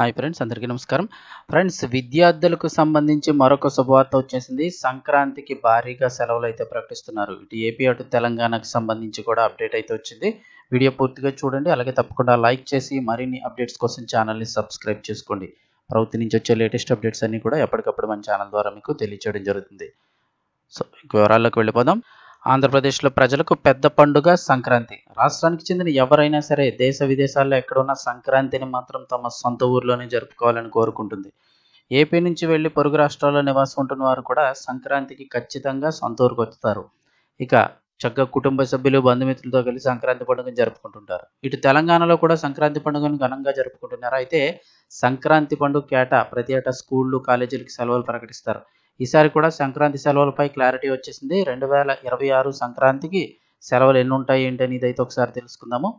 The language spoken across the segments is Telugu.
హాయ్ ఫ్రెండ్స్ అందరికీ నమస్కారం. ఫ్రెండ్స్ విద్యార్థులకు సంబంధించి మరొక శుభవార్త వచ్చేసింది. సంక్రాంతికి భారీగా సెలవులు అయితే ప్రకటిస్తున్నారు. ఇటు ఏపీ అటు తెలంగాణకు సంబంధించి కూడా అప్డేట్ అయితే వచ్చింది. వీడియో పూర్తిగా చూడండి. అలాగే తప్పకుండా లైక్ చేసి మరిన్ని అప్డేట్స్ కోసం ఛానల్ని సబ్స్క్రైబ్ చేసుకోండి. ప్రభుత్వం నుంచి వచ్చే లేటెస్ట్ అప్డేట్స్ అన్ని కూడా ఎప్పటికప్పుడు మన ఛానల్ ద్వారా మీకు తెలియచేయడం జరుగుతుంది. సో వివరాల్లోకి వెళ్ళిపోదాం. ఆంధ్రప్రదేశ్లో ప్రజలకు పెద్ద పండుగ సంక్రాంతి. రాష్ట్రానికి చెందిన ఎవరైనా సరే దేశ విదేశాల్లో ఎక్కడున్న సంక్రాంతిని మాత్రం తమ సొంత ఊర్లోనే జరుపుకోవాలని కోరుకుంటుంది. ఏపీ నుంచి వెళ్ళి పొరుగు రాష్ట్రాల్లో నివాసం ఉంటున్న వారు కూడా సంక్రాంతికి ఖచ్చితంగా సొంత ఊరికి వస్తారు ఇక చక్కగా కుటుంబ సభ్యులు బంధుమిత్రులతో కలిసి సంక్రాంతి పండుగను జరుపుకుంటుంటారు. ఇటు తెలంగాణలో కూడా సంక్రాంతి పండుగను ఘనంగా జరుపుకుంటున్నారు. అయితే సంక్రాంతి పండుగ కేట ప్రతి ఏటా స్కూళ్ళు కాలేజీలకు సెలవులు ప్రకటిస్తారు. ఈసారి కూడా సంక్రాంతి సెలవులపై క్లారిటీ వచ్చేసింది. రెండు వేల ఇరవై ఆరు సంక్రాంతికి సెలవులు ఎన్ని ఉంటాయి ఏంటి అనేది అయితే ఒకసారి తెలుసుకుందాము.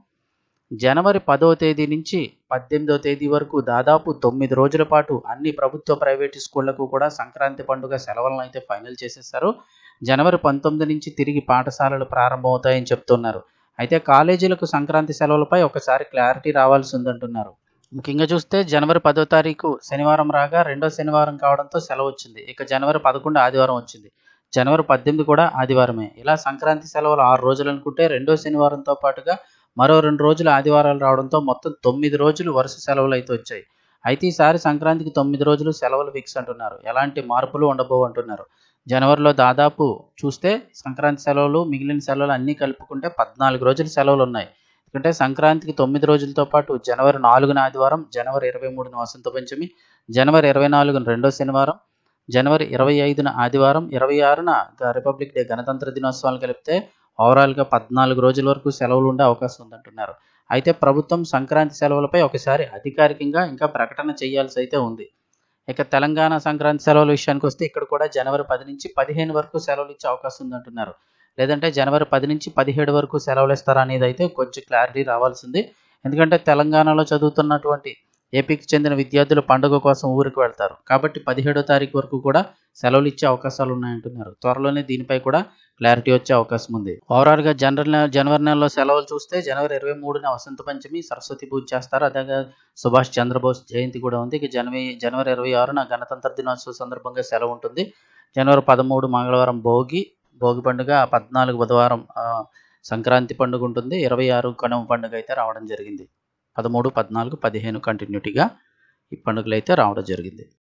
జనవరి పదో తేదీ నుంచి పద్దెనిమిదవ తేదీ వరకు దాదాపు తొమ్మిది రోజుల పాటు అన్ని ప్రభుత్వ ప్రైవేటు స్కూళ్ళకు కూడా సంక్రాంతి పండుగ సెలవులను అయితే ఫైనల్ చేసేసారు జనవరి పంతొమ్మిది నుంచి తిరిగి పాఠశాలలు ప్రారంభమవుతాయని చెప్తున్నారు. అయితే కాలేజీలకు సంక్రాంతి సెలవులపై ఒకసారి క్లారిటీ రావాల్సి ఉందంటున్నారు. ముఖ్యంగా చూస్తే జనవరి పదో తారీఖు శనివారం రాగా రెండో శనివారం కావడంతో సెలవు వచ్చింది. ఇక జనవరి పదకొండు ఆదివారం వచ్చింది. జనవరి పద్దెనిమిది కూడా ఆదివారమే. ఇలా సంక్రాంతి సెలవులు ఆరు రోజులు అనుకుంటే రెండో శనివారంతో పాటుగా మరో రెండు రోజులు ఆదివారాలు రావడంతో మొత్తం తొమ్మిది రోజులు వరుస సెలవులు అయితే వచ్చాయి. అయితే ఈసారి సంక్రాంతికి తొమ్మిది రోజులు సెలవులు ఫిక్స్ అంటున్నారు. ఎలాంటి మార్పులు ఉండబోవు అంటున్నారు. జనవరిలో దాదాపు చూస్తే సంక్రాంతి సెలవులు మిగిలిన సెలవులు అన్నీ కలుపుకుంటే పద్నాలుగు రోజులు సెలవులు ఉన్నాయి. ఎందుకంటే సంక్రాంతికి తొమ్మిది రోజులతో పాటు జనవరి నాలుగున ఆదివారం జనవరి ఇరవై మూడున వసంత పంచమి జనవరి ఇరవై నాలుగున రెండో శనివారం జనవరి ఇరవై ఐదున ఆదివారం ఇరవై ఆరున రిపబ్లిక్ డే గణతంత్ర దినోత్సవాలు కలిపితే ఓవరాల్గా పద్నాలుగు రోజుల వరకు సెలవులు ఉండే అవకాశం ఉందంటున్నారు. అయితే ప్రభుత్వం సంక్రాంతి సెలవులపై ఒకసారి అధికారికంగా ఇంకా ప్రకటన చేయాల్సి అయితే ఉంది. ఇక తెలంగాణ సంక్రాంతి సెలవుల విషయానికి వస్తే ఇక్కడ కూడా జనవరి పది నుంచి పదిహేను వరకు సెలవులు ఇచ్చే అవకాశం ఉందంటున్నారు. లేదంటే జనవరి పది నుంచి పదిహేడు వరకు సెలవులు ఇస్తారా అనేది అయితే కొంచెం క్లారిటీ రావాల్సింది. ఎందుకంటే తెలంగాణలో చదువుతున్నటువంటి ఏపీకి చెందిన విద్యార్థులు పండుగ కోసం ఊరికి వెళ్తారు. కాబట్టి పదిహేడో తారీఖు వరకు కూడా సెలవులు ఇచ్చే అవకాశాలు ఉన్నాయంటున్నారు. త్వరలోనే దీనిపై కూడా క్లారిటీ వచ్చే అవకాశం ఉంది. ఓవరాల్గా జనరల్ నెల జనవరి నెలలో సెలవులు చూస్తే జనవరి ఇరవై మూడున వసంత పంచమి సరస్వతి పూజ చేస్తారు. అదే సుభాష్ చంద్రబోస్ జయంతి కూడా ఉంది. ఇక జనవరి జనవరి ఇరవై ఆరున గణతంత్ర దినోత్సవ సందర్భంగా సెలవు ఉంటుంది. జనవరి పదమూడు మంగళవారం భోగి భోగి పండుగ పద్నాలుగు బుధవారం సంక్రాంతి పండుగ ఉంటుంది. ఇరవై ఆరు కనుమ పండుగ అయితే రావడం జరిగింది. పదమూడు పద్నాలుగు పదిహేను కంటిన్యూటీగా ఈ పండుగలు అయితే రావడం జరిగింది.